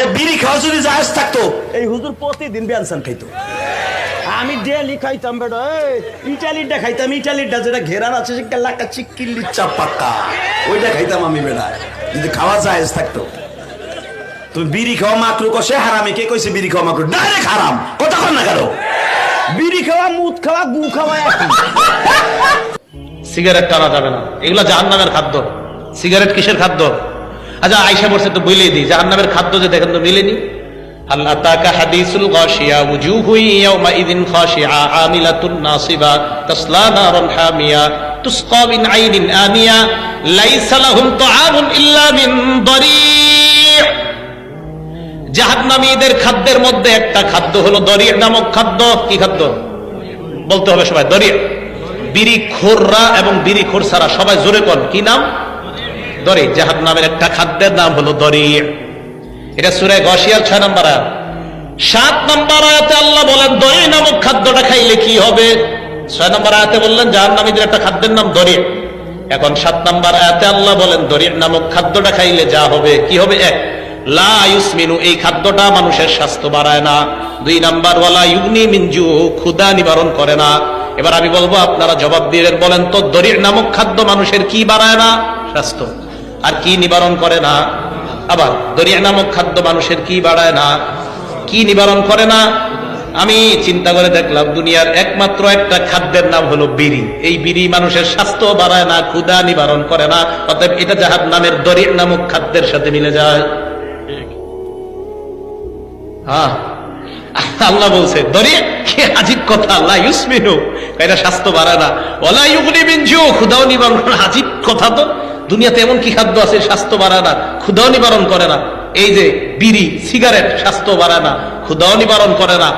এ বিড়ি খাওয়া যদি জাহাজ থাকতো। এই হুজুর প্রতিদিন ব্যানসান খাইতো। আমি ডেলি খাইতাম বেটা এই, ইটালিটা খাইতাম ইটালিটা যেটা ঘেরান আছে সেটা লাকা চিক্কিল্লি চাপাক্কা ওইটা খাইতাম আমি বেটা যদি খাওয়া জাহাজ থাকতো। তুমি বিড়ি খাওয়া মাকরু কষে হারামে। কে কইছে বিড়ি খাওয়া মাকরু ডাইরেক্ট হারাম। কথা কর না কেন? বিড়ি খাওয়া মুদ খাওয়া গু খাওয়া সিগারেট টানা যাবে না। এগুলা জাহান নামের খাদ্য। সিগারেট কিসের খাদ্য? আচ্ছা আইসা বলছে তো বলেই দিই জাহান নামের খাদ্য যে দেখেন তো মিলেনি। আল্লাহ তাকা হাদিসুল গাশিয়া উজুহু ইয়াউমাইদিন খাশিআ আমিলাতুন নাসিবা, তাসলা নারান হামিয়া, তুসকা মিন আইনিন লাইসা লাহুম ইল্লা মিন দরি' জাহান্নামীদের খাদ্যের মধ্যে একটা খাদ্য হলো দরি নামক খাদ্য। কি খাদ্য? বলতে হবে সবাই, দরি। বিড়ি খোররা এবং বিড়ি খোর সবাই জোরে কন, কি নাম? দরি জাহাদ নামের একটা খাদ্যের নাম হলো দরি। এটা সুরে গসিয়ার ছয় নম্বর সাত নম্বর আয়াতে আল্লাহ বলেন, দরি নামক খাদ্যটা খাইলে কি হবে? ছয় নম্বর আয়াতে বললেন জাহাদ নামীদের একটা খাদ্যের নাম দরি। এখন সাত নম্বর আয়াতে আল্লাহ বলেন, দরি নামক খাদ্যটা খাইলে যা হবে, কি হবে? এক, লা ইউসমিনু, এই খাদ্যটা মানুষের স্বাস্থ্য বাড়ায় না। দুই নাম্বার, ওয়ালা ইউগনি মিনজু ক্ষুদা নিবারণ করে না। এবার আমি বলব, আপনারা জবাব দিয়ে বলেন তো দরির নামক খাদ্য মানুষের কি বাড়ায় না? স্বাস্থ্য। আর কি নিবারণ করে না? আবার দরিয়া নামক খাদ্য মানুষের কি বাড়ায় না? কি নিবারণ করে না? আমি চিন্তা করে দেখলাম দুনিয়ার একমাত্র একটা খাদ্যের নাম হলো বিড়ি। এই বিড়ি মানুষের স্বাস্থ্য বাড়ায় না ক্ষুদা নিবারণ করে না। অতএব এটা যাহার নামের দরির নামক খাদ্যের সাথে মিলে যায়। হ্যাঁ। আল্লাহ বলছে দরিয়া কি কথা আল্লাহ ইউসমিনু। এটা স্বাস্থ্য বাড়ায় না। ওলা ইউগনি বিনজু ক্ষুদাও নিবারণ। আজিব কথা তো। দুনিয়াতে এমন কি খাদ্য আছে, স্বাস্থ্য বাড়ায় না, ক্ষুদাও নিবারণ করে না। এই যে বিড়ি, সিগারেট, স্বাস্থ্য বাড়ায় না, ক্ষুদাও নিবারণ করে না।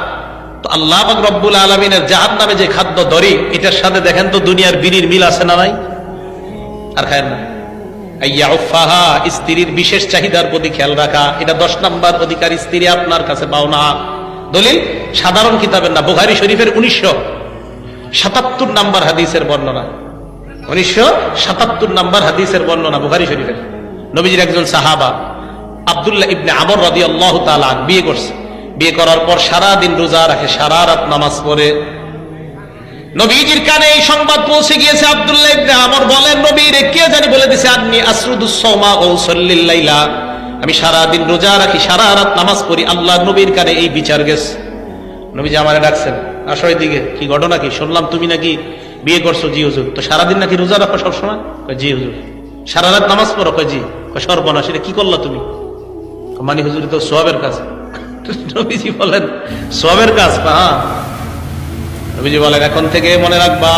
তো আল্লাহ রব্বুল আলমিনের জাহান নামে যে খাদ্য দরি এটার সাথে দেখেন তো দুনিয়ার বিড়ির মিল আছে না নাই? আর খায় না। স্ত্রীর বিশেষ চাহিদার প্রতি খেয়াল রাখা, এটা দশ নম্বর অধিকার স্ত্রী আপনার কাছে পাও না। দলিল, সাধারণ কিতাবের না বুহারি শরীফের উনিশশো সাতাত্তর নাম্বার হাদিসের বর্ণনা। উনিশশো সাতাত্তর নাম্বার হাদিসের বর্ণনা বুহারি শরীফের। নবীজির একজন সাহাবা আব্দুল্লাহ ইবনে আমর রাদি আল্লাহ বিয়ে করছে। বিয়ে করার পর সারা দিন রোজা রাখে, সারা রাত নামাজ পড়ে। নবীজির কানে এই সংবাদ পৌঁছে গিয়েছে, আব্দুল্লাহ ইবনে আমর বলেন নবী রে কে জানি বলে দিছে আপনি আসরুদুস সাওমা ও সাল্লিল্লাইলা আমি সারা দিন রোজা রাখি, সারা রাত নামাজ পড়ি আল্লাহ নবীর কানে এই বিচার গেছে। নবীজি আমারে ডাকছেন, আসো দিকে কি ঘটনা কি? শুনলাম তুমি নাকি বিয়ে করছ, জি হুজুর। তো সারাদিন নাকি রোজা রাখো সবসময়? জি হুজুর। সারা রাত নামাজ পড়ো, কয়, জি। সর্বনাশ, এটা কি করলা তুমি? মানি হুজুর তো সোয়াবের কাজ। বলেন কাজ হ্যাঁ বলেন, এখন থেকে মনে রাখবা,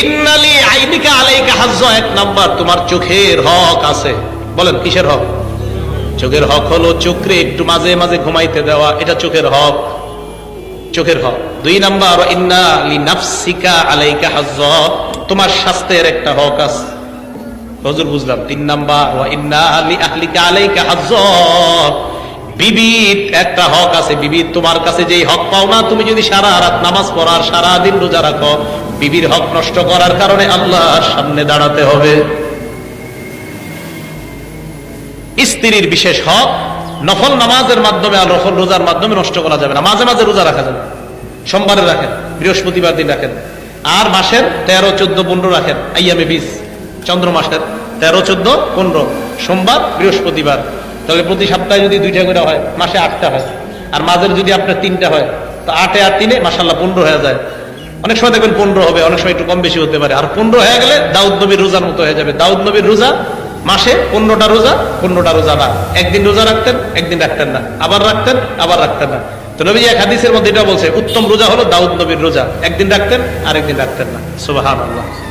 ইন্নালি আইনিকা আলাইকা এক নাম্বার, তোমার চোখের হক আছে। বলেন, কিসের হক? চোখের হক হলো চোখরে একটু মাঝে মাঝে ঘুমাইতে দেওয়া, এটা চোখের হক। চোখের হক দুই নাম্বার, ইন্না লি নাফসিকা আলাইকা হাজ্জ। তোমার স্বাস্থ্যের একটা হক আছে। হজুর, বুঝলাম। তিন ওয়া ইন্না লি আহলিকা আলাইকা বিবির একটা হক আছে। তোমার কাছে যেই হক পাও না, তুমি যদি সারা রাত নামাজ পড়ার সারা দিন রোজা রাখো, বিবির হক নষ্ট করার কারণে আল্লাহর সামনে দাঁড়াতে হবে। স্ত্রীর বিশেষ হক নফল নামাজের মাধ্যমে আর নফল রোজার মাধ্যমে নষ্ট করা যাবে না। মাঝে মাঝে রোজা রাখা যাবে। সোমবারে রাখেন, বৃহস্পতিবার দিন রাখেন। আর মাসের তেরো, চোদ্দ, পনেরো রাখেন, আইয়ামে বিশ চন্দ্র মাসের তেরো, চোদ্দ, পনেরো। সোমবার, বৃহস্পতিবার। তাহলে প্রতি সপ্তাহে যদি দুইটা করে হয়, মাসে আটটা হয়। আর মাঝের যদি আপনার তিনটা হয়, তো আটে আর তিনে মাসাল্লাহ পনেরো হয়ে যায়। অনেক সময় দেখবেন পনেরো হবে, অনেক সময় একটু কম বেশি হতে পারে। আর পনেরো হয়ে গেলে দাউদ নবীর রোজার মতো হয়ে যাবে। দাউদ নবীর রোজা মাসে পনেরোটা রোজা পনেরোটা রোজা না। একদিন রোজা রাখতেন, একদিন রাখতেন না। আবার রাখতেন আবার রাখতেন না। তো নবী এক হাদিসের মধ্যে এটা বলছে, উত্তম রোজা হলো দাউদ নবীর রোজা। একদিন রাখতেন আর একদিন রাখতেন না। সুবাহ আল্লাহ